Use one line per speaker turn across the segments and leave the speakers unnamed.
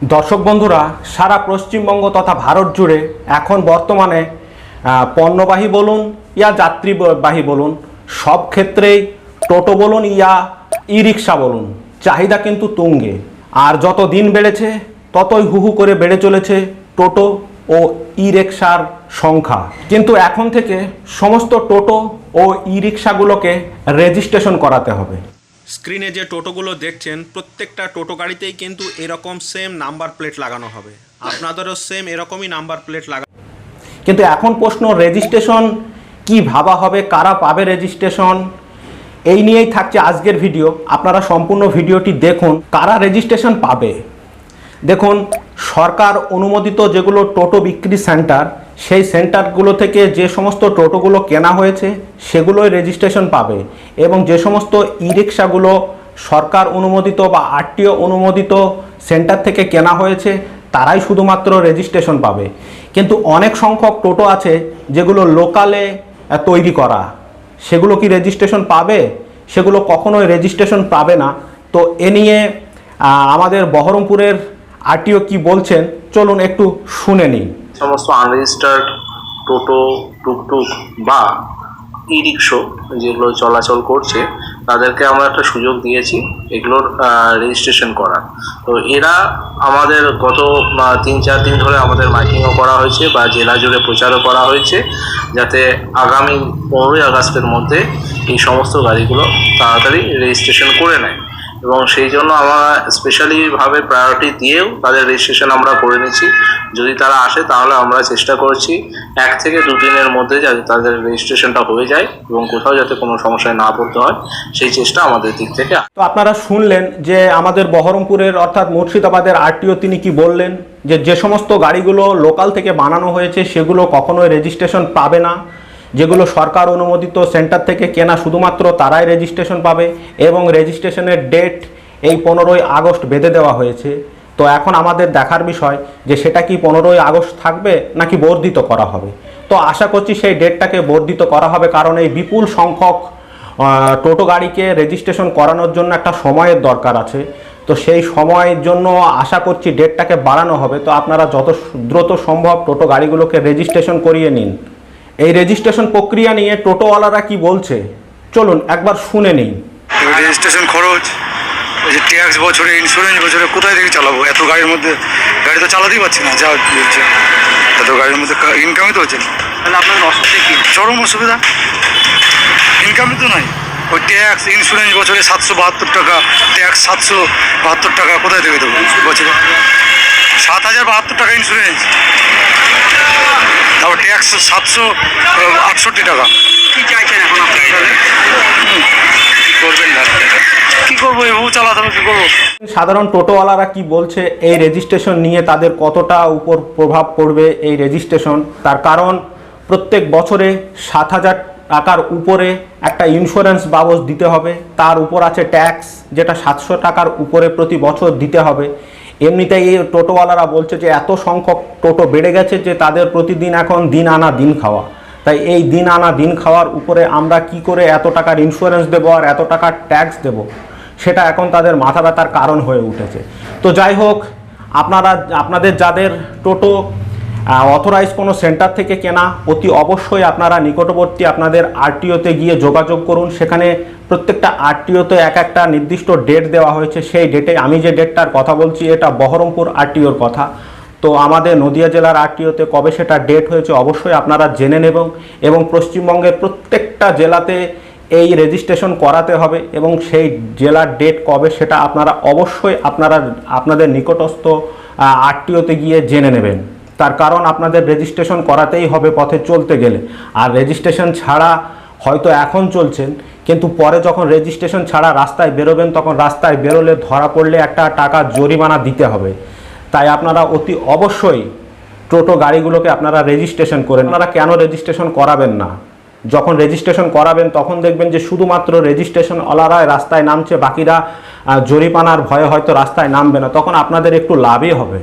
দর্শক বন্ধুরা, সারা পশ্চিমবঙ্গ তথা ভারত জুড়ে এখন বর্তমানে পণ্যবাহী বলুন ইয়া যাত্রীবাহী বলুন, সব ক্ষেত্রেই টোটো বলুন ইয়া ই রিক্সা বলুন, চাহিদা কিন্তু তুঙ্গে। আর যত দিন বেড়েছে, ততই হুহু করে বেড়ে চলেছে টোটো ও ই রিক্সার সংখ্যা। কিন্তু এখন থেকে সমস্ত টোটো ও ই রিক্সাগুলোকে রেজিস্ট্রেশন করাতে হবে। স্ক্রিনে যে টোটোগুলো দেখছেন, প্রত্যেকটা টোটো গাড়িতেই কিন্তু এরকম সেম নাম্বার প্লেট লাগানো হবে। আপনাদেরও সেম এরকমই নাম্বার প্লেট লাগা কিন্তু এখন প্রশ্ন রেজিস্ট্রেশন কি ভাবা হবে? কারা পাবে রেজিস্ট্রেশন এই নিয়েই থাকছে আজকের ভিডিও আপনারা সম্পূর্ণ ভিডিওটি দেখুন, কারা রেজিস্ট্রেশন পাবে? দেখুন, সরকার অনুমোদিত যেগুলো টোটো বিক্রি সেন্টার সেই সেন্টারগুলো থেকে যে সমস্ত টোটোগুলো কেনা হয়েছে, সেগুলোই রেজিস্ট্রেশন পাবে এবং যে সমস্ত ই রিক্সাগুলো সরকার অনুমোদিত বা আরটিও অনুমোদিত সেন্টার থেকে কেনা হয়েছে, তারাই শুধুমাত্র রেজিস্ট্রেশন পাবে। কিন্তু অনেক সংখ্যক টোটো আছে যেগুলো লোকালে তৈরি করা। সেগুলো কি রেজিস্ট্রেশন পাবে? সেগুলো কখনোই রেজিস্ট্রেশন পাবে না। তো এ নিয়ে আমাদের বহরমপুরের আরটিও কি বলছেন, চলুন একটু শুনে নিই।
সমস্ত আনরেজিস্টার্ড টোটো, টুকটুক বা ই রিক্সো যেগুলো চলাচল করছে, তাদেরকে আমরা একটা সুযোগ দিয়েছি এগুলোর রেজিস্ট্রেশন করার। তো এরা আমাদের গত তিন, চার দিন ধরে আমাদের মাইকিংও করা হয়েছে বা জেলা জুড়ে প্রচারও করা হয়েছে, যাতে আগামী পনেরোই আগস্টের মধ্যে এই সমস্ত গাড়িগুলো তাড়াতাড়ি রেজিস্ট্রেশন করে নেয়। এবং সেই জন্য আমরা স্পেশালিভাবে প্রায়োরিটি দিয়েও তাদের রেজিস্ট্রেশন আমরা করে নিচ্ছি। যদি তারা আসে তাহলে আমরা চেষ্টা করছি এক থেকে দু দিনের মধ্যে যাতে তাদের রেজিস্ট্রেশনটা হয়ে যায় এবং কোথাও যাতে কোনো সমস্যায় না পড়তে হয়, সেই চেষ্টা আমাদের দিক থেকে
তো আপনারা শুনলেন যে আমাদের বহরমপুরের অর্থাৎ মুর্শিদাবাদের আরটিও তিনি কি বললেন? যে যে সমস্ত গাড়িগুলো লোকাল থেকে বানানো হয়েছে সেগুলো কখনোই রেজিস্ট্রেশন পাবে না। যেগুলো সরকার অনুমোদিত সেন্টার থেকে কেনা শুধুমাত্র তারাই রেজিস্ট্রেশন পাবে এবং রেজিস্ট্রেশনের ডেট এই পনেরোই আগস্ট বেঁধে দেওয়া হয়েছে। তো এখন আমাদের দেখার বিষয় যে সেটা কি পনেরোই আগস্ট থাকবে নাকি বর্ধিত করা হবে? তো আশা করছি সেই ডেটটাকে বর্ধিত করা হবে কারণ এই বিপুল সংখ্যক টোটো গাড়িকে রেজিস্ট্রেশন করানোর জন্য একটা সময়ের দরকার আছে। তো সেই সময়ের জন্য আশা করছি ডেটটাকে বাড়ানো হবে। তো আপনারা যত দ্রুত সম্ভব টোটো গাড়িগুলোকে রেজিস্ট্রেশন করিয়ে নিন। এই রেজিস্ট্রেশন প্রক্রিয়া নিয়ে টোটোওয়ালারা কি বলছে? চলুন একবার শুনে নিই।
রেজিস্ট্রেশন খরচ ওই যে ট্যাক্স বছরে ইন্স্যুরেন্স বছরে কোথায় থেকে চালাবো? এত গাড়ির মধ্যে গাড়ি তো চালাতেই পারছি না যা বলছে। এত গাড়ির মধ্যে ইনকামই তো হচ্ছে না।
তাহলে আপনাদের অসুবিধা কি?
চরম অসুবিধা। ইনকামই তো নাই। ওই ট্যাক্স ইন্স্যুরেন্স বছরে সাতশো বাহাত্তর টাকা ট্যাক্স সাতশো বাহাত্তর টাকা কোথায় থেকে দেবো বছরে? সাত হাজার বাহাত্তর টাকা ইন্স্যুরেন্স তারপর ট্যাক্স সাতশো আটষট্টি টাকা।
কি চাইছেন এখন আপনারা কি করবেন
কী করব? এভাবে চালাতে হবে কী করব?
সাধারণ টোটোওয়ালারা কি বলছে? এই রেজিস্ট্রেশন নিয়ে তাদের কতটা উপর প্রভাব পড়বে এই রেজিস্ট্রেশন তার কারণ প্রত্যেক বছরে সাত হাজার টাকার উপরে একটা ইন্স্যুরেন্স বাবদ দিতে হবে। তার উপর আছে ট্যাক্স যেটা সাতশো টাকার উপরে প্রতি বছর দিতে হবে। এমনিতেই এই টোটোওয়ালারা বলছে যে এত সংখ্যক টোটো বেড়ে গেছে যে তাদের প্রতিদিন এখন দিন আনা দিন খাওয়া। তাই এই দিন আনা দিন খাওয়ার উপরে আমরা কি করে এত টাকার ইন্স্যুরেন্স দেবো আর এত টাকার ট্যাক্স দেব? সেটা এখন তাদের মাথা ব্যথার কারণ হয়ে উঠেছে। তো যাই হোক, আপনারা, আপনাদের যাদের টোটো অথরাইজ কোনো সেন্টার থেকে কেনা, অতি অবশ্যই আপনারা নিকটবর্তী আপনাদের আরটিওতে গিয়ে যোগাযোগ করুন। সেখানে প্রত্যেকটা আরটিওতে এক একটা নির্দিষ্ট ডেট দেওয়া হয়েছে। সেই ডেটে আমি যে ডেটটার কথা বলছি, এটা বহরমপুর আরটিওর কথা। তো আমাদের নদিয়া জেলার আরটিওতে কবে সেটা ডেট হয়েছে অবশ্যই আপনারা জেনে নেবেন এবং পশ্চিমবঙ্গের প্রত্যেকটা জেলাতে এই রেজিস্ট্রেশন করাতে হবে এবং সেই জেলার ডেট কবে সেটা আপনারা অবশ্যই আপনারা, আপনাদের নিকটস্থ আরটিওতে গিয়ে জেনে নেবেন। তার কারণ আপনাদের রেজিস্ট্রেশন করাতেই হবে পথে চলতে গেলে। আর রেজিস্ট্রেশন ছাড়া হয়তো এখন চলছেন, কিন্তু পরে যখন রেজিস্ট্রেশন ছাড়া রাস্তায় বেরোবেন, তখন রাস্তায় বেরোলে ধরা পড়লে একটা টাকা জরিমানা দিতে হবে। তাই আপনারা অতি অবশ্যই টোটো গাড়িগুলোকে আপনারা রেজিস্ট্রেশন করেন। আপনারা কেন রেজিস্ট্রেশন করাবেন না? যখন রেজিস্ট্রেশন করাবেন, তখন দেখবেন যে শুধুমাত্র রেজিস্ট্রেশন অলারায় রাস্তায় নামছে, বাকিরা জরিমানার ভয়ে হয়তো রাস্তায় নামবে না। তখন আপনাদের একটু লাভই হবে।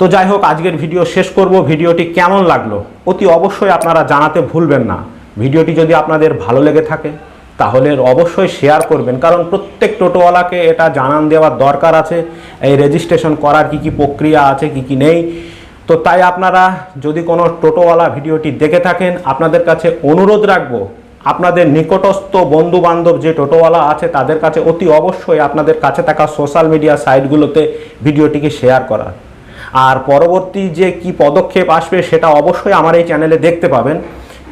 তো যাই হোক, আজকের ভিডিও শেষ করব। ভিডিওটি কেমন লাগল অতি অবশ্যই আপনারা জানাতে ভুলবেন না। ভিডিওটি যদি আপনাদের ভালো লেগে থাকে, তাহলে অবশ্যই শেয়ার করবেন। কারণ প্রত্যেক টোটোওয়ালাকে এটা জানান দেওয়ার দরকার আছে, এই রেজিস্ট্রেশন করার কি কি প্রক্রিয়া আছে, কি কি নেই। তো তাই আপনারা যদি কোনো টোটোওয়ালা ভিডিওটি দেখে থাকেন, আপনাদের কাছে অনুরোধ রাখব, আপনাদের নিকটস্থ বন্ধু বান্ধব যে টোটোওয়ালা আছে, তাদের কাছে অতি অবশ্যই আপনাদের কাছে থাকা সোশ্যাল মিডিয়া সাইটগুলোতে ভিডিওটিকে শেয়ার করার। আর পরবর্তী যে কি পদক্ষেপ আসবে সেটা অবশ্যই আমার এই চ্যানেলে দেখতে পাবেন।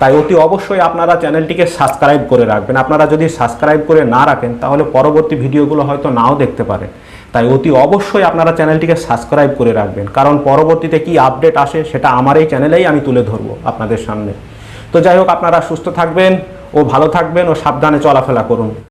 তাই অতি অবশ্যই আপনারা চ্যানেলটিকে সাবস্ক্রাইব করে রাখবেন। আপনারা যদি সাবস্ক্রাইব করে না রাখেন, তাহলে পরবর্তী ভিডিওগুলো হয়তো নাও দেখতে পারে। তাই অতি অবশ্যই আপনারা চ্যানেলটিকে সাবস্ক্রাইব করে রাখবেন। কারণ পরবর্তীতে কি আপডেট আসে সেটা আমার এই চ্যানেলেই আমি তুলে ধরবো আপনাদের সামনে। তো যাই হোক, আপনারা সুস্থ থাকবেন ও ভালো থাকবেন ও সাবধানে চলাফেরা করুন।